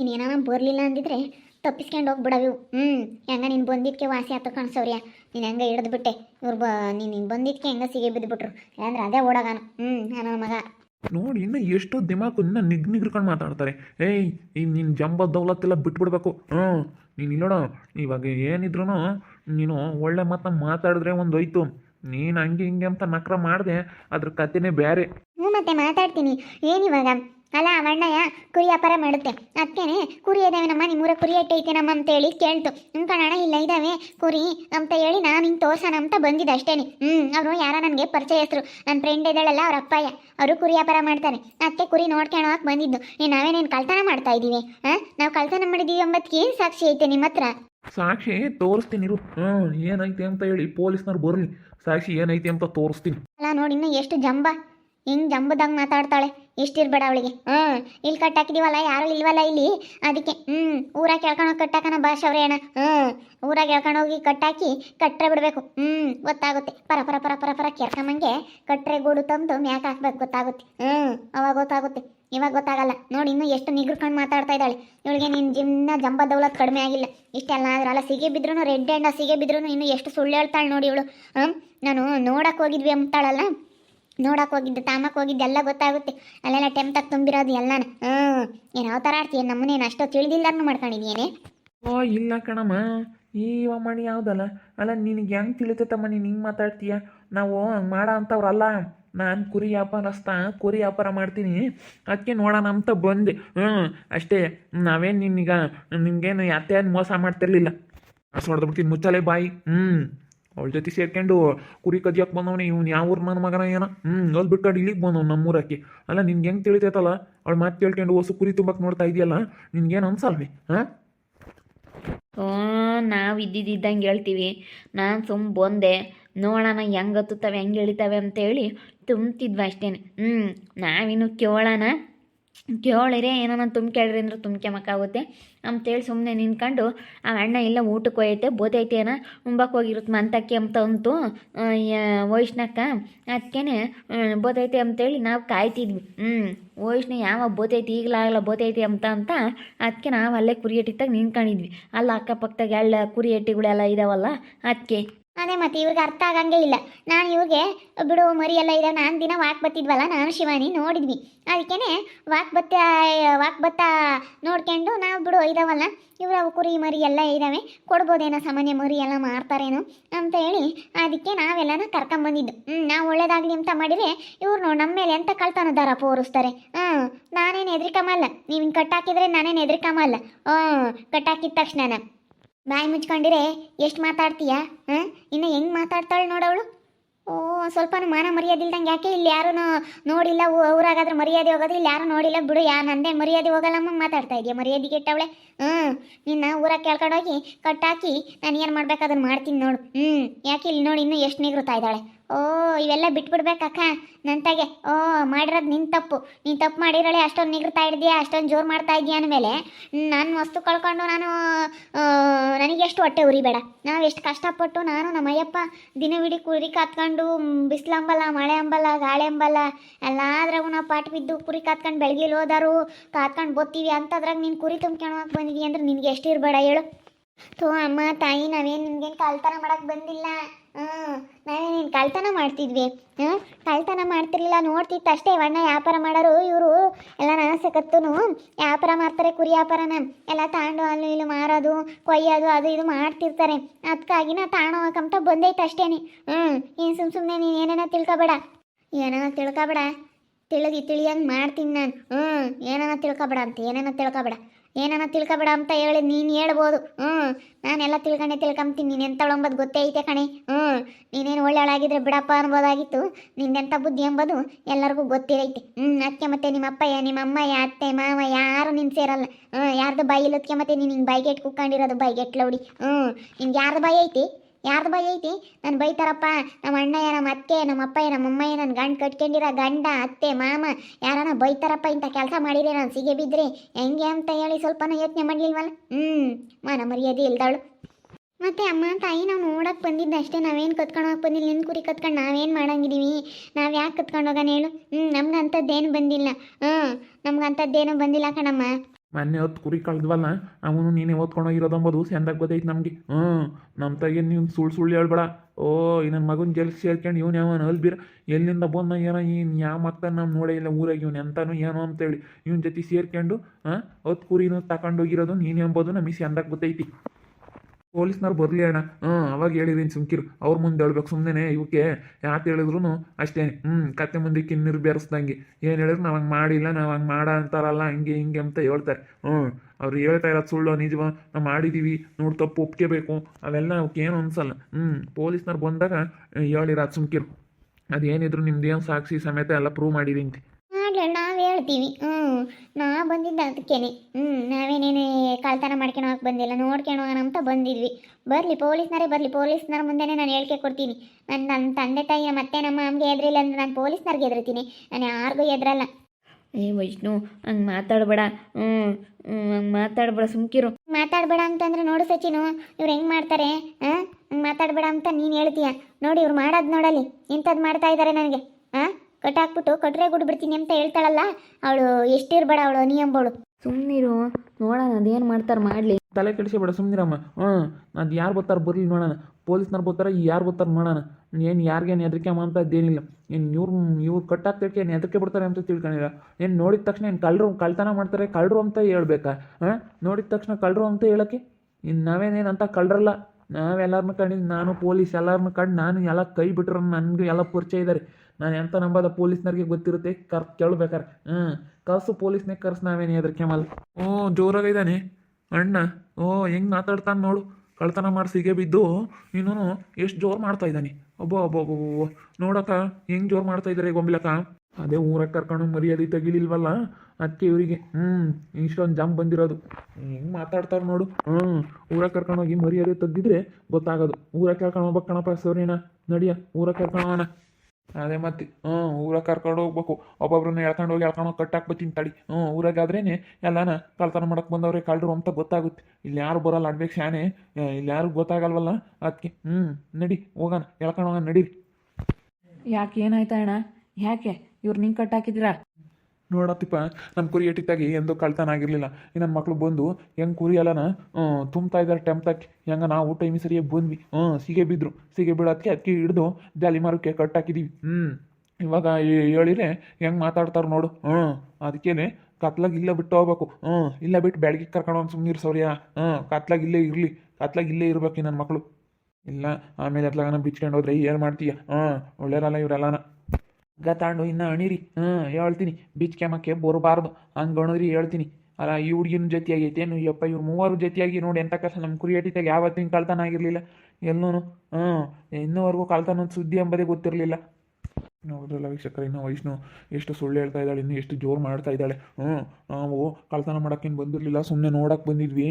ನೀನು ಏನಾನ ಬರಲಿಲ್ಲ ಅಂದಿದ್ರೆ ತಪ್ಪಿಸ್ಕೊಂಡು ಹೋಗ್ಬಿಡವು. ಹ್ಞೂ ಹೆಂಗ ನೀನು ಬಂದಿದ್ದಕ್ಕೆ ವಾಸಿ ಆತ ಕಾಣಿಸೋರ್ಯ ನೀನು ಹೆಂಗೆ ಹಿಡಿದ್ಬಿಟ್ಟೆ ಇವ್ರು ಬ ನೀನು ನೀನು ಬಂದಿದ್ದಕ್ಕೆ ಹೆಂಗೆ ಸಿಗಿ ಬಿದ್ದುಬಿಟ್ರು ಅಂದ್ರೆ ಅದೇ ಓಡಗಾನ. ಹ್ಞೂ ನನ್ನ ಮಗ. ನೋಡಿ ಇನ್ನು ಎಷ್ಟೋ ದಿಮಾಕು ಇನ್ನೂ ನಿಗ್ ನಿಗ್ರ್ಕೊಂಡು ಮಾತಾಡ್ತಾರೆ. ಏಯ್ ಈ ನಿನ್ನ ಜಂಬ ದೌಲತ್ತೆಲ್ಲ ಬಿಟ್ಬಿಡ್ಬೇಕು. ಹ್ಞೂ ನೀನು ಇಲ್ಲೋಣ ಇವಾಗ ಏನಿದ್ರು ನೀನು ಒಳ್ಳೆ ಮಾತನ್ನ ಮಾತಾಡಿದ್ರೆ ಒಂದು ಹೋಯ್ತು ನೀನು ಹಂಗೆ ಹಿಂಗೆ ಅಂತ ನಕ್ರ ಮಾಡಿದೆ ಅದ್ರ ಕತೆನೇ ಬೇರೆ ಹ್ಞೂ ಮತ್ತೆ ಮಾತಾಡ್ತೀನಿ. ಏನಿವಾಗ ಅಲ್ಲ ಅವಣ್ಣಯ್ಯ ಕುರಿ ವ್ಯಾಪಾರ ಮಾಡುತ್ತೆ. ಅದಕ್ಕೇನೆ ಕುರಿ ಇದಾವೆ ನಮ್ಮ ನಿಮ್ಮೂರ ಕುರಿ ಎಟ್ಟೈತೆ ನಮ್ಮ ಅಂತೇಳಿ ಕೇಳ್ತು. ಹ್ಞೂ ಕಣಣ ಇಲ್ಲ ಇದಾವೆ. ಕುರಿ ಅಂತ ಹೇಳಿ ನಾನು ಹಿಂಗೆ ತೋರ್ಸೋಣ ಅಂತ ಬಂದಿದ್ದೆ ಅಷ್ಟೇನೆ. ಹ್ಞೂ ಅವರು ಯಾರ ನನಗೆ ಪರಿಚಯಸ್ಥರು ನನ್ನ ಫ್ರೆಂಡ್ ಇದ್ದಾಳಲ್ಲ ಅವ್ರ ಅಪ್ಪಯ್ಯ ಅವರು ಕುರಿ ವ್ಯಾಪಾರ ಮಾಡ್ತಾರೆ. ಅದಕ್ಕೆ ಕುರಿ ನೋಡ್ಕೊಳೋಕೆ ಬಂದಿದ್ದು. ನೀನು ನಾವೇನೇನು ಕಳ್ತನ ಮಾಡ್ತಾ ಇದ್ದೀವಿ ಹಾಂ ನಾವು ಕಳ್ತನ ಮಾಡಿದ್ದೀವಿ ಎಂಬತ್ತಕ್ಕೆ ಏನು ಸಾಕ್ಷಿ ಐತೆ ನಿಮ್ಮ ಹತ್ರ? ಸಾಕ್ಷಿ ತೋರಿಸ್ತೀನಿ ಇರು. ಹ್ಞೂ ಏನೈತೆ ಅಂತ ಹೇಳಿ ಪೊಲೀಸ್ನವ್ರು ಬರಲಿ. ಸಾಕ್ಷಿ ಏನೈತೆ ಅಂತ ತೋರಿಸ್ತೀನಿ. ಅಲ್ಲ ನೋಡಿ ಇನ್ನೂ ಎಷ್ಟು ಜಂಬ. ಹಿಂಗೆ ಜಂಬದಾಗ ಮಾತಾಡ್ತಾಳೆ. ಇಷ್ಟಿರ್ಬೇಡ ಅವಳಿಗೆ. ಹ್ಮ್ ಇಲ್ಲಿ ಕಟ್ಟಾಕಿದೀವಲ್ಲ ಯಾರು ಇಲ್ವಲ್ಲ ಇಲ್ಲಿ? ಅದಕ್ಕೆ, ಹ್ಮ್, ಊರಾಗ ಕೇಳ್ಕೊಂಡೋಗಿ ಕಟ್ಟಾಕನ ಭಾಷೆ ಅವ್ರೆ ಅಣ್ಣ. ಹ್ಞೂ ಊರಾಗ ಹೇಳ್ಕೊಂಡೋಗಿ ಕಟ್ಟಾಕಿ ಕಟ್ರೆ ಬಿಡಬೇಕು. ಹ್ಮ್, ಗೊತ್ತಾಗುತ್ತೆ. ಪರ ಪರ ಪರ ಪರ ಪರ ಕೇಳ್ಕೊಂಬಂಗೆ ಕಟ್ರೆ ಗೂಡು ತಂದು ಮ್ಯಾಕ್ ಹಾಕ್ಬೇಕು, ಗೊತ್ತಾಗುತ್ತೆ. ಹ್ಮ್, ಅವಾಗ ಗೊತ್ತಾಗುತ್ತೆ. ಇವಾಗ ಗೊತ್ತಾಗಲ್ಲ. ನೋಡಿ, ಇನ್ನೂ ಎಷ್ಟು ನಿಗ್ರಕೊಂಡು ಮಾತಾಡ್ತಾ ಇದ್ದಾಳೆ. ಇವಳಿಗೆ ನಿನ್ನ ಜಿಮ್ನ ಜಂಬ ದೌಲತ್ ಕಡಿಮೆ ಆಗಿಲ್ಲ. ಇಷ್ಟೆಲ್ಲ ಅದ್ರಲ್ಲ ಸಿಗೆ ಬಿದ್ರೂ ರೆಡ್ ಎಂಡ ಸಿಗೆ ಬಿದ್ರೂ ಇನ್ನು ಎಷ್ಟು ಸುಳ್ಳು ಹೇಳ್ತಾಳೆ ನೋಡಿ ಇವಳು. ಹ್ಞೂ ನಾನು ನೋಡಕ್ಕೆ ಹೋಗಿದ್ವಿ ಅಂತಾಳಲ್ಲ. ನೋಡಕ್ಕೆ ಹೋಗಿದ್ದೆ ತಾಮಕ್ಕೆ ಹೋಗಿದ್ದೆ, ಎಲ್ಲ ಗೊತ್ತಾಗುತ್ತೆ. ಅಲ್ಲೆಲ್ಲ ಟೆಂಪ್ಟಾಗಿ ತುಂಬಿರೋದು ಎಲ್ಲಾನ. ಹ್ಞೂ ಏನು ಯಾವ ಥರ ಆಡ್ತೀಯ ನಮ್ಮನೇನು? ಅಷ್ಟೋ ತಿಳಿದಿಲ್ಲಾರ್ನು ಮಾಡ್ಕೊಂಡಿದ್ಯೇನೆ? ಓ, ಇಲ್ಲ ಕಣಮ್ಮ. ಈ ಮಣಿ ಯಾವುದಲ್ಲ? ಅಲ್ಲ, ನಿನಗೆ ಹೆಂಗೆ ತಿಳಿತೈತಮ್ಮ? ನೀನು ಹಿಂಗೆ ಮಾತಾಡ್ತೀಯ? ನಾವು ಹಂಗೆ ಮಾಡೋ ಅಂಥವ್ರಲ್ಲ ನಾನು ಕುರಿ ವ್ಯಾಪಾರಸ್ತ, ಕುರಿ ವ್ಯಾಪಾರ ಮಾಡ್ತೀನಿ. ಅದಕ್ಕೆ ನೋಡೋಣ ಅಂತ ಬಂದೆ. ಹ್ಞೂ ಅಷ್ಟೇ, ನಾವೇನು ನಿನ್ನೀಗ, ನಿಮಗೇನು ಯಾತೆ ಮೋಸ ಮಾಡ್ತಿರ್ಲಿಲ್ಲ. ಹೊಡೆದ್ಬಿಡ್ತೀನಿ ಮುಚ್ಚಲೆ ಬಾಯಿ. ಹ್ಞೂ ಅವಳ ಜೊತೆ ಸೇರ್ಕೊಂಡು ಕುರಿ ಕದಿಯಕ್ಕೆ ಬಂದವನೇ ಇವ್ನು ಯಾವ ಊರು ನನ್ನ ಮಗನ ಏನ? ಹ್ಞೂ ಅಲ್ಲಿ ಬಿಟ್ಕೊಂಡು ಇಲ್ಲಿಗೆ ಬಂದವ್ ನಮ್ಮೂರಕ್ಕೆ. ಅಲ್ಲ, ನಿನ್ಗೆ ಹೆಂಗೆ ತಿಳಿತೈತಲ್ಲ? ಅವಳು ಮಾತು ಕೇಳ್ಕೊಂಡು ಹೊಸ ಕುರಿ ತುಂಬಕ್ಕೆ ನೋಡ್ತಾ ಇದೆಯಲ್ಲ ನಿನ್ಗೇನು ಅನ್ಸಲ್ವಿ, ಹಾಂ? ಓ ನಾವು ಇದ್ದಿದ್ದಂಗೆ ಹೇಳ್ತೀವಿ. ನಾನು ಸುಮ್ಮ ಬಂದೆ. ನೋಡೋಣ ಹೆಂಗೆ ಹತ್ತುತ್ತವೆ, ಹೆಂಗೆ ಇಳಿತವೆ ಅಂತೇಳಿ ತುಂಬ್ತಿದ್ವಿ ಅಷ್ಟೇ ಹ್ಞೂ ನಾವಿನ್ನು ಕೇಳೋಣ. ಕೇಳಿರೆ ಏನೋ ತುಂಬ ಕೇಳ್ರಿ ಅಂದ್ರೆ ತುಂಬ್ಕೊಂಬಕ್ಕಾಗುತ್ತೆ ಅಂತೇಳಿ ಸುಮ್ಮನೆ ನಿಂತ್ಕೊಂಡು, ಆ ಅಣ್ಣ ಇಲ್ಲ ಊಟಕ್ಕೆ ಹೋಯ್ತೆ ಬೋತೈತೆ ಏನೋ ಉಂಬಕ್ಕೆ ಹೋಗಿರುತ್ತೆ ಮಂತಕ್ಕೆ ಅಂತ ಅಂತು ವೈಷ್ಣಕ್ಕ ಅದಕ್ಕೇನೆ ಬೋತೈತೆ ಅಂತೇಳಿ ನಾವು ಕಾಯ್ತಿದ್ವಿ. ಹ್ಞೂ ವೈಷ್ಣ ಯಾವ ಬೋತೈತಿ ಈಗಲಾಗಲ್ಲ ಬೋತೈತಿ ಅಂತ ಅಂತ ಅದಕ್ಕೆ ನಾವು ಅಲ್ಲೇ ಕುರಿ ಎಟ್ಟಿತ್ತಾಗ ನಿಂತ್ಕೊಂಡಿದ್ವಿ. ಅಲ್ಲ ಅಕ್ಕಪಕ್ಕದಾಗ ಎಳ್ಳ ಕುರಿ ಇದಾವಲ್ಲ ಅದಕ್ಕೆ ಅದೇ ಮತ್ತೆ ಇವ್ರಿಗೆ ಅರ್ಥ ಆಗಂಗೆ ಇಲ್ಲ. ನಾನು ಇವ್ರಿಗೆ, ಬಿಡು ಮರಿ ಎಲ್ಲ ಇದೆ, ನಾನು ದಿನ ವಾಕ್ ಬತ್ತಿದ್ವಲ್ಲ ನಾನು ಶಿವಾನಿ ನೋಡಿದ್ವಿ. ಅದಕ್ಕೇನೆ ವಾಕ್ ಬತ್ತ ವಾಕ್ ಬತ್ತ ನೋಡ್ಕೊಂಡು ನಾವು ಬಿಡು ಇದಾವಲ್ಲ, ಇವ್ರ ಕುರಿ ಮರಿ ಎಲ್ಲ ಇದ್ದಾವೆ ಕೊಡ್ಬೋದೇನೋ ಸಾಮಾನ್ಯ ಮರಿ ಎಲ್ಲ ಮಾರ್ತಾರೇನೋ ಅಂತ ಹೇಳಿ ಅದಕ್ಕೆ ನಾವೆಲ್ಲನ ಕರ್ಕೊಂಬಂದಿದ್ದು ಹ್ಞೂ ನಾವು ಒಳ್ಳೇದಾಗಲಿ ಅಂತ ಮಾಡಿದರೆ ಇವ್ರು ನೋಡಿ ನಮ್ಮ ಮೇಲೆ ಎಂತ ಕಳ್ತನ ದರ ಪೋರಿಸ್ತಾರೆ. ಹ್ಞೂ ನಾನೇನು ಎದ್ರಿಕಮ್ಮಲ್ಲ ನೀವು ಕಟ್ಟಾಕಿದ್ರೆ ನಾನೇನು ಎದ್ರಿಕಮ್ಮಲ್ಲ ಹ್ಞೂ ಕಟ್ಟಾಕಿದ ತಕ್ಷಣ ಬಾಯಿ ಮುಚ್ಕೊಂಡಿರೆ, ಎಷ್ಟು ಮಾತಾಡ್ತೀಯಾ? ಹಾಂ? ಇನ್ನು ಹೆಂಗೆ ಮಾತಾಡ್ತಾಳೆ ನೋಡವಳು ಓ ಸ್ವಲ್ಪ ಮಾನ ಮರ್ಯಾದಿಲ್ದಂಗೆ ಯಾಕೆ ಇಲ್ಲಿ ಯಾರೂ ನೋಡಿಲ್ಲ ಊರಾಗಾದ್ರೆ ಮರ್ಯಾದೆ ಹೋಗೋದು? ಇಲ್ಲಿ ಯಾರು ನೋಡಿಲ್ಲ? ಬಿಡು, ಯಾ ನಂದೇ ಮರ್ಯಾದೆ ಹೋಗಲ್ಲಮ್ಮ, ಮಾತಾಡ್ತಾ ಇದೆಯಾ? ಮರ್ಯಾದೆ ಕೆಟ್ಟವಳೆ? ಹ್ಞೂ ನಿನ್ನ ಊರಾಗ ಕೇಳ್ಕೊಂಡೋಗಿ ಕಟ್ಟಾಕಿ ನಾನು ಏನು ಮಾಡ್ಬೇಕು ಅದನ್ನು ಮಾಡ್ತೀನಿ ನೋಡು. ಹ್ಞೂ ಯಾಕೆ ಇಲ್ಲಿ ನೋಡಿ ಇನ್ನೂ ಎಷ್ಟು ನಿಗೃತಾ ಇದ್ದಾಳೆ? ಓ, ಇವೆಲ್ಲ ಬಿಟ್ಬಿಡ್ಬೇಕಕ್ಕ ನಂತಾಗೆ, ಓ, ಮಾಡಿರೋದು ನಿನ್ನ ತಪ್ಪು. ನೀನು ತಪ್ಪು ಮಾಡಿರೋಳೆ ಅಷ್ಟೊಂದು ನಿಗ್ರತಾ ಇದ್ದೀಯಾ ಅಷ್ಟೊಂದು ಜೋರು ಮಾಡ್ತಾ ಇದೀಯ ಅಂದಮೇಲೆ ನನ್ನ ವಸ್ತು ಕಳ್ಕೊಂಡು ನಾನು ನನಗೆ ಎಷ್ಟು ಹೊಟ್ಟೆ ಉರಿಬೇಡ. ನಾವು ಎಷ್ಟು ಕಷ್ಟಪಟ್ಟು ನಾನು ನಮ್ಮ ಅಯ್ಯಪ್ಪ ದಿನವಿಡೀ ಕುರಿ ಕಾತ್ಕೊಂಡು ಬಿಸಿಲಂಬಲ್ಲ ಮಳೆ ಅಂಬಲ್ಲ, ಗಾಳಿ ಅಂಬಲ್ಲ ಎಲ್ಲಾದ್ರಾಗೂ ನಾವು ಪಾಟ್ ಬಿದ್ದು ಕುರಿ ಕಾತ್ಕೊಂಡು ಬೆಳಗ್ಗೆ ಹೋದಾರು, ಕಾತ್ಕೊಂಡು ಬೋತೀವಿ ಅಂತದ್ರಾಗ ನೀನು ಕುರಿ ತುಂಬ್ಕೊಳಕ್ಕೆ ಬಂದಿದ್ದೀಯ ಅಂದ್ರೆ ನಿನಗೆ ಎಷ್ಟು ಇರಬೇಡ ಹೇಳು. ಥೋ ಅಮ್ಮ, ತಾಯಿ, ನಾವೇನು ನಿನ್ಗೇನು ಕಳ್ತನ ಮಾಡಕ್ಕೆ ಬಂದಿಲ್ಲ. ಹ್ಞೂ ನಾವೇನೇನು ಕಳ್ತನ ಮಾಡ್ತಿದ್ವಿ. ಹ್ಞೂ ಕಳ್ತನ ಮಾಡ್ತಿರ್ಲಿಲ್ಲ ನೋಡ್ತಿತ್ತು ಅಷ್ಟೇ ವ್ಯಾಪಾರ ಮಾಡೋರು, ಇವರು ಎಲ್ಲ ನನಸಕತ್ತೂ ವ್ಯಾಪಾರ ಮಾಡ್ತಾರೆ, ಕುರಿ ವ್ಯಾಪಾರನ. ಎಲ್ಲ ತಾಂಡು ಅಲ್ಲಿ ಇಲ್ಲಿ ಮಾರೋದು, ಕೊಯ್ಯೋದು, ಅದು ಇದು ಮಾಡ್ತಿರ್ತಾರೆ. ಅದಕ್ಕಾಗಿ ನಾ ತಾಣೋಕಂತ ಬಂದೈತೆ ಅಷ್ಟೇನೆ ಹ್ಞೂ ಏನು ಸುಮ್ಮ ಸುಮ್ಮನೆ ನೀನು ಏನೇನೋ ತಿಳ್ಕೊಬೇಡ. ಏನೇನೋ ತಿಳ್ಕೊಬೇಡ. ತಿಳಿದಿ ತಿಳಿಯಂಗೆ ಮಾಡ್ತೀನಿ ನಾನು. ಹ್ಞೂ ಏನೇನೋ ತಿಳ್ಕೊಬೇಡ ಅಂತ, ಏನೇನೋ ತಿಳ್ಕೊಬೇಡ. ಏನೇನೋ ತಿಳ್ಕೊಬೇಡ ಅಂತ ಹೇಳಿ ನೀನು ಹೇಳ್ಬೋದು. ಹ್ಞೂ ನಾನೆಲ್ಲ ತಿಳ್ಕೊಂಡೆ ತಿಳ್ಕೊಂತೀನಿ ನೀನು ಎಂತಳಂಬದು ಗೊತ್ತೇ ಐತೆ ಕಣೆ. ಹ್ಞೂ ನೀನೇನು ಒಳ್ಳೆಯವಳಾಗಿದ್ರೆ ಬಿಡಪ್ಪ ಅನ್ಬೋದಾಗಿತ್ತು. ನಿಂದೆಂಥ ಬುದ್ಧಿ ಎಂಬುದು ಎಲ್ಲರಿಗೂ ಗೊತ್ತಿರೈತೆ. ಹ್ಞೂ ಅದಕ್ಕೆ ಮತ್ತೆ ನಿಮ್ಮ ಅಪ್ಪಯ್ಯ ನಿಮ್ಮ ಅಮ್ಮಯ್ಯ ಅತ್ತೆ, ಮಾವ ಯಾರು ನಿನ್ನ ಸೇರಲ್ಲ. ಹ್ಞೂ ಯಾರ್ದು ಬಾಯಿ ಇಲ್ಲದಕ್ಕೆ ಮತ್ತೆ ನೀನು ಹಿಂಗೆ ಬೈಗೆಟ್ ಕುಕ್ಕೊಂಡಿರೋದು ಬೈಗೆಟ್ ಲೌಡಿ ಹ್ಞೂ ನಿನ್ಗೆ ಯಾರ್ದು ಬಾಯಿ ಐತಿ? ಯಾರ್ದು ಭಯ ಐತಿ? ನಾನು ಬೈತಾರಪ್ಪ, ನಮ್ಮ ಅಣ್ಣಯ್ಯ, ನಮ್ಮ ಅತ್ತೆ ನಮ್ಮ ಅಪ್ಪಯ್ಯ, ನಮ್ಮ ಅಮ್ಮಯ್ಯ ನನ್ನ ಗಂಡ ಕಟ್ಕೊಂಡಿರೋ ಗಂಡ, ಅತ್ತೆ, ಮಾಮ, ಯಾರನ ಬೈತಾರಪ್ಪ, ಇಂಥ ಕೆಲಸ ಮಾಡಿದ್ರೆ ನಾನು ಸಿಗೆ ಬಿದ್ರಿ ಹೆಂಗೆ ಅಂತ ಹೇಳಿ ಸ್ವಲ್ಪನ ಯೋಚನೆ ಮಾಡಲಿಲ್ವಲ್ಲ? ಹ್ಞೂ ಮಾನ ಮರ್ಯಾದೆ ಇಲ್ದಾಳು ಮತ್ತೆ ಅಮ್ಮ, ತಾಯಿ, ನಾವು ನೋಡಕ್ಕೆ ಬಂದಿದ್ದು ಅಷ್ಟೇ, ನಾವೇನು ಕತ್ಕೊಂಡು ಹೋಗಕ್ಕೆ ಬಂದಿಲ್ಲ ನಿನ್ನ ಕುರಿ ಕತ್ಕೊಂಡು ನಾವೇನು ಮಾಡಂಗಿದೀವಿ? ನಾವು ಯಾಕೆ ಕತ್ಕೊಂಡು ಹೋಗೋಣ ಹೇಳು? ಹ್ಞೂ ನಮ್ಗೆ ಅಂಥದ್ದೇನು ಬಂದಿಲ್ಲ. ಹ್ಞೂ ನಮ್ಗೆ ಅಂಥದ್ದೇನು ಬಂದಿಲ್ಲ ಕಣಮ್ಮ. ಮೊನ್ನೆ ಹೊತ್ತು ಕುರಿ ಕಳೆದ್ವಲ್ಲ, ಅವನು ನೀನೇ ಓದ್ಕೊಂಡೋಗಿರೋದಂಬೋದು ಸೆಂದಾಗ ಗೊತ್ತೈತೆ ನಮಗೆ. ಹ್ಞೂ ನಮ್ಮ ತಾಯಿಗೆ ನೀವು ಸುಳ್ಳು ಸುಳ್ಳು ಹೇಳ್ಬೇಡ. ಓ ನನ್ನ ಮಗನ ಜಲ್ ಸೇರ್ಕೊಂಡು ಇವನು ಯಾವನ ಅಲ್ಬಿರ ಎಲ್ಲಿಂದ ಬಂದ ಏನೋ ಏನು ಯಾವ ಮಕ್ಕಳು ನಾವು ನೋಡೇ ಇಲ್ಲ ಊರಾಗ ಇವನು ಎಂತಾನು ಏನೋ ಅಂತೇಳಿ. ಇವನ ಜೊತೆ ಸೇರ್ಕೊಂಡು ಹಾಂ ಹೊತ್ತು ಕುರಿನೂ ತಗೊಂಡೋಗಿರೋದು ನೀನು ಎಂಬೋದು ನಮಗೆ ಸೆಂದಾಗ ಗೊತ್ತೈತಿ. ಪೊಲೀಸ್ನವ್ರು ಬರಲಿ ಅಣ್ಣ. ಹ್ಞೂ ಅವಾಗ ಹೇಳಿದ್ದೀನಿ ಸುಮ್ಕಿರು. ಅವ್ರ ಮುಂದೆ ಹೇಳ್ಬೇಕು. ಸುಮ್ಮನೆ ಇವಕ್ಕೆ ಯಾಕೆ ಹೇಳಿದ್ರು ಅಷ್ಟೇ. ಹ್ಞೂ ಕತ್ತೆ ಮುಂದೆ ಕಿನ್ನಿರು ಬೆರೆಸ್ದಂಗೆ. ಏನು ಹೇಳಿದ್ರು ನಾವು ಹಂಗೆ ಮಾಡಿಲ್ಲ, ನಾವು ಹಂಗೆ ಮಾಡ ಅಂತಾರಲ್ಲ, ಹಂಗೆ ಹಿಂಗೆ ಅಂತ ಹೇಳ್ತಾರೆ. ಹ್ಞೂ ಅವ್ರು ಹೇಳ್ತಾ ಇರೋದು ಸುಳ್ಳು, ನಿಜವ? ನಾವು ಮಾಡಿದ್ದೀವಿ ನೋಡಿ ತಪ್ಪು, ಒಪ್ಕೋಬೇಕು. ಅವೆಲ್ಲ ಅವಕ್ಕೇನು ಅನ್ಸಲ್ಲ. ಹ್ಞೂ ಪೊಲೀಸ್ನವ್ರು ಬಂದಾಗ ಹೇಳಿರೋದು ಸುಮ್ಕಿರು. ಅದೇನಿದ್ರು ಏನು ಸಾಕ್ಷಿ ಸಮೇತ ಎಲ್ಲ ಪ್ರೂವ್ ಮಾಡಿದೀನಿ ಹೇಳ್ತೀವಿ ಹ್ಞೂ ನಾ ಬಂದಿದ್ದ ಅದಕ್ಕೇನೆ ಹ್ಞೂ ನಾವೇನೇನು ಕಳ್ತನ ಮಾಡ್ಕೊಳೋಕೆ ಬಂದಿಲ್ಲ ನೋಡ್ಕೊಂಡು ಹೋಗೋಣ ಅಂತ ಬಂದಿದ್ವಿ. ಬರಲಿ ಪೊಲೀಸ್ನರೇ ಬರಲಿ ಪೊಲೀಸ್ನರ ಮುಂದೆನೇ ನಾನು ಹೇಳಿಕೆ ಕೊಡ್ತೀನಿ. ನನ್ನ ನನ್ನ ತಂದೆ ತಾಯಿಯ ಮತ್ತೆ ನಮ್ಮ ಅಮ್ಮಗೆ ಎದ್ರಿಲ್ಲ ಅಂದ್ರೆ ನಾನು ಪೊಲೀಸ್ನರ್ಗೆ ಎದ್ರತೀನಿ. ನಾನು ಯಾರಿಗೂ ಎದ್ರಲ್ಲ. ಏ ವೈಷ್ಣು ಹಂಗೆ ಮಾತಾಡಬೇಡ. ಹ್ಞೂ ಹಂಗೆ ಮಾತಾಡಬೇಡ ಸುಮ್ಕಿರು. ಮಾತಾಡಬೇಡ ಅಂತಂದ್ರೆ ನೋಡು ಸಚಿನು ಇವ್ರು ಹೆಂಗೆ ಮಾಡ್ತಾರೆ ಹಾಂ ಹಂಗೆ ಮಾತಾಡಬೇಡ ಅಂತ ನೀನು ಹೇಳ್ತೀಯ. ನೋಡಿ ಇವ್ರು ಮಾಡೋದು ನೋಡಲಿ. ಇಂಥದ್ದು ಮಾಡ್ತಾ ಇದ್ದಾರೆ ನನಗೆ. ಕಟ್ಟಾಕ್ಬಿಟ್ಟು ಕಟ್ರೆ ಬಿಡ್ತೀನಿ ಅಂತ ಹೇಳ್ತಾಳಲ್ಲ ಅವಳು ಎಷ್ಟಿರ್ಬೇಡ ಅವಳು ನಿಯಂಬಳು ಸುಮ್ಮನಿರು ನೋಡೋಣ ಅದೇನು ಮಾಡ್ತಾರೆ ಮಾಡಲಿ. ತಲೆ ಕೆಡಿಸಿಬೇಡ ಸುಮ್ಮನಿರಮ್ಮ ಹ್ಞೂ ಅದು ಯಾರು ಬರ್ತಾರೆ ಬರಲಿ ನೋಡೋಣ. ಪೊಲೀಸ್ನವ್ರು ಬರ್ತಾರೆ ಯಾರು ಬರ್ತಾರೆ ನೋಡೋಣ. ಏನು ಯಾರಿಗೇನು ಹೆದರಿಕೆ ಅಂತದ್ದೇನಿಲ್ಲ ಏನು ಇವ್ರು ಇವ್ರು ಕಟ್ಟಾಕ್ತಿರ್ಕೆ ಏನು ಹೆದರಿಕೆ ಬಿಡ್ತಾರೆ ಅಂತ ತಿಳ್ಕೊಂಡಿಲ್ಲ ಏನು ನೋಡಿದ ತಕ್ಷಣ ಏನು ಕಳ್ಳರು ಕಳ್ತನ ಮಾಡ್ತಾರೆ ಕಳ್ಳರು ಅಂತ ಹೇಳ್ಬೇಕಾ? ಹಾಂ ನೋಡಿದ ತಕ್ಷಣ ಕಳ್ಳರು ಅಂತ ಹೇಳೋಕ್ಕೆ? ಇನ್ನು ನಾವೇನೇನು ನಾವೇನೇನಂತ ಕಳ್ಳರಲ್ಲ ನಾವೆಲ್ಲರನ್ನ ಕಂಡು ನಾನು ಪೊಲೀಸ್ ಎಲ್ಲರನ್ನ ಕಂಡು ನಾನು ಎಲ್ಲ ಕೈ ಬಿಟ್ರು ನನಗೂ ಎಲ್ಲ ಪರಿಚಯ ಇದ್ದಾರೆ ನಾನು ಎಂತ ನಂಬದ ಪೊಲೀಸ್ನವ್ರಿಗೆ ಗೊತ್ತಿರುತ್ತೆ? ಕರ್, ಕೇಳ್ಬೇಕಾರೆ. ಹ್ಞೂ ಕರ್ಸು ಪೊಲೀಸ್ನೇ ಕರ್ಸು ನಾವೇನು ಅದ್ರ ಕೆಮಲ್ ಓ ಜೋರಾಗಿದ್ದಾನೆ ಅಣ್ಣ, ಓ, ಹೆಂಗೆ ಮಾತಾಡ್ತಾನೆ ನೋಡು. ಕಳ್ತನ ಮಾಡಿ ಸಿಗೆ ಬಿದ್ದು ನೀನು ಎಷ್ಟು ಜೋರು ಮಾಡ್ತಾ ಇದ್ದಾನೆ ಒಬ್ಬ ಒಬ್ಬ ಒಬ್ಬ ನೋಡಕ್ಕ, ಹೆಂಗೆ ಜೋರು ಮಾಡ್ತಾ ಇದ್ದಾರೆ ಗೊಂಬಿಲಕ್ಕ? ಅದೇ ಊರಕ್ಕೆ ಕರ್ಕೊಂಡು ಮರ್ಯಾದೆ ತೆಗಿಲಿಲ್ವಲ್ಲ? ಅದಕ್ಕೆ ಇವರಿಗೆ ಹ್ಞೂ ಇಷ್ಟೊಂದು ಜಂಪ್ ಬಂದಿರೋದು. ಹೆಂಗೆ ಮಾತಾಡ್ತಾರೆ ನೋಡು. ಹ್ಞೂ ಊರಕ್ಕೆ ಕರ್ಕೊಂಡೋಗಿ ಮರ್ಯಾದೆ ತೆಗ್ದಿದ್ರೆ ಗೊತ್ತಾಗೋದು. ಊರಕ್ಕೆ ಕರ್ಕೊಂಡು ಹೋಗ್ಬೇಕು ಕಣಪ್ಪ ಸರಿನಾ ನಡಿಯ ಊರಾಗ ಕರ್ಕೊಂಡು ಅದೇ ಮತ್ತೆ ಹ್ಞೂ ಊರಾಗ ಕರ್ಕೊಂಡು ಹೋಗ್ಬೇಕು. ಒಬ್ಬೊಬ್ರನ್ನ ಎಳ್ಕೊಂಡು ಹೋಗಿ ಎಳ್ಕೊಂಡು ಕಟ್ಟಾಕ್ಬತ್ತೀನಿ ತಡಿ. ಹ್ಞೂ ಊರಾಗಾದ್ರೇನೆ ಎಲ್ಲಾನ ಕಳ್ತನ ಮಾಡಕ್ಕೆ ಬಂದವ್ರೆ ಕಳ್ಳರು ಅಂತ ಗೊತ್ತಾಗುತ್ತೆ. ಇಲ್ಲಿ ಯಾರು ಬರಲ್ಲ ಅಡ್ಬೇಕು ಶಾನೆ. ಇಲ್ಲಿ ಯಾರು ಗೊತ್ತಾಗಲ್ವಲ್ಲ? ಅದಕ್ಕೆ ಹ್ಞೂ ನಡಿ, ಹೋಗೋಣ, ಎಳ್ಕೊಂಡು ಹೋಗೋಣ, ನಡೀರಿ. ಯಾಕೆ ಏನಾಯ್ತಾ ಅಣ್ಣ? ಯಾಕೆ? ಇವ್ರು ನಿಂಗೆ ಕಟ್ಟಾಕಿದ್ದೀರಾ? ನೋಡತ್ತಿಪ್ಪ ನಮ್ಮ ಕುರಿ ಎಟ್ಟಿತ್ತಾಗಿ ಎಂದು ಕಳ್ತನ ಆಗಿರಲಿಲ್ಲ ಈ ನನ್ನ ಮಕ್ಳು ಬಂದು, ಹೆಂಗೆ ಕುರಿ ಎಲ್ಲನ ತುಂಬ್ತಾ ಇದ್ದಾರೆ ಟೆಂಪ್ತಕ್ಕೆ. ಹೆಂಗೆ ನಾವು ಟೈಮ್ ಸರಿಯಾಗಿ ಬಂದ್ವಿ. ಹ್ಞೂ ಸಿಗೆ ಬಿದ್ದರು ಸಿಗೆ ಬೀಳೋದಕ್ಕೆ ಅದಕ್ಕೆ ಹಿಡ್ದು ಜಾಲಿ ಕಟ್ ಕಟ್ಟಾಕಿದ್ದೀವಿ ಹ್ಞೂ ಇವಾಗ ಹೇಳಿದ್ರೆ ಹೆಂಗೆ ಮಾತಾಡ್ತಾರೆ ನೋಡು. ಹ್ಞೂ ಅದಕ್ಕೇನೆ ಕತ್ಲಾಗ ಇಲ್ಲೇ ಬಿಟ್ಟು ಹೋಗ್ಬೇಕು. ಹ್ಞೂ ಇಲ್ಲ ಬಿಟ್ಟು ಬೆಳಗ್ಗೆ ಕರ್ಕೊಂಡು ಸುಮ್ಮನೆ ಸೌರ್ಯ. ಹ್ಞೂ ಕತ್ಲಾಗ ಇಲ್ಲೇ ಇರಲಿ. ಕತ್ಲಾಗ ಇಲ್ಲೇ ಇರ್ಬೇಕು ನನ್ನ ಮಕ್ಕಳು ಇಲ್ಲ, ಆಮೇಲೆ ಅತ್ಲಾಗನ ಬಿಚ್ಕೊಂಡು ಹೋದ್ರೆ ಏನು ಮಾಡ್ತೀಯ? ಹಾಂ ಒಳ್ಳೆಯರಲ್ಲ ಇವರೆಲ್ಲನ. ಗತಾಂಡು, ಇನ್ನ ಅಣಿರಿ. ಹ್ಞೂ ಹೇಳ್ತೀನಿ. ಬೀಚ್ ಕ್ಯಾಮಕ್ಕೆ ಬರಬಾರ್ದು. ಹಂಗೆ ಅಣಿರಿ ಹೇಳ್ತೀನಿ. ಅಲ್ಲ, ಈ ಹುಡುಗಿನ ಜೊತೆಯಾಗಿ ಏನು ಯಪ್ಪ, ಇವ್ರು ಮೂವರು ಜೊತೆಯಾಗಿ ನೋಡಿ ಎಂಥ ಕಸ ನಮ್ಮ ಕುರಿಯಟಿತಾಗ ಯಾವತ್ತಿನ ಕಳ್ತನ ಆಗಿರಲಿಲ್ಲ. ಎಲ್ಲೂ ಹಾ, ಇನ್ನೂವರೆಗೂ ಕಳ್ತನ ಸುದ್ದಿ ಎಂಬುದೇ ಗೊತ್ತಿರಲಿಲ್ಲ. ನೋಡ್ರಲ್ಲ ವೀಕ್ಷಕರ, ಇನ್ನು ವೈಷ್ಣು ಎಷ್ಟು ಸುಳ್ಳು ಹೇಳ್ತಾ ಇದ್ದಾಳೆ, ಇನ್ನು ಎಷ್ಟು ಜೋರು ಮಾಡ್ತಾ ಇದ್ದಾಳೆ. ಹ್ಞೂ ನಾವು ಕಳ್ತನ ಮಾಡೋಕ್ಕೇನು ಬಂದಿರಲಿಲ್ಲ. ಸುಮ್ಮನೆ ನೋಡಕ್ಕೆ ಬಂದಿದ್ವಿ.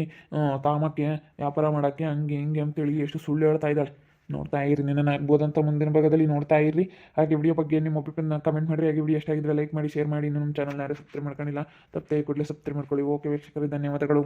ತಾಮಕ್ಕೆ ವ್ಯಾಪಾರ ಮಾಡೋಕ್ಕೆ, ಹಂಗೆ ಹಿಂಗೆ ಅಂತೇಳಿ ಎಷ್ಟು ಸುಳ್ಳು ಹೇಳ್ತಾ ಇದ್ದಾಳೆ. ನೋಡ್ತಾ ಇರಿ, ನಿನ್ನ ಆಗ್ಬೋದಂತ ಮುಂದಿನ ಭಾಗದಲ್ಲಿ ನೋಡ್ತಾ ಇರಿ ಹಾಗೆ ವಿಡಿಯೋ ಬಗ್ಗೆ ನಿಮ್ಮ ಒಪಿನಿಯನ್ನ ಕಮೆಂಟ್ ಮಾಡಿರಿ. ಹಾಗೆ ವಿಡಿಯೋ ಎಷ್ಟಾಗಿದ್ರೆ ಲೈಕ್ ಮಾಡಿ ಶೇರ್ ಮಾಡಿ. ನಮ್ಮ ಚಾನಲ್ನ ಯಾರು ಸಬ್ಸ್ಕ್ರೈಬ್ ಮಾಡ್ಕೊಂಡಿಲ್ಲ, ತಪ್ಪದೆ ಕೂಡಲೇ ಸಬ್ಸ್ಕ್ರೈಬ್ ಮಾಡ್ಕೊಳ್ಳಿ. ಓಕೆ ವೀಕ್ಷಕರು, ಧನ್ಯವಾದಗಳು.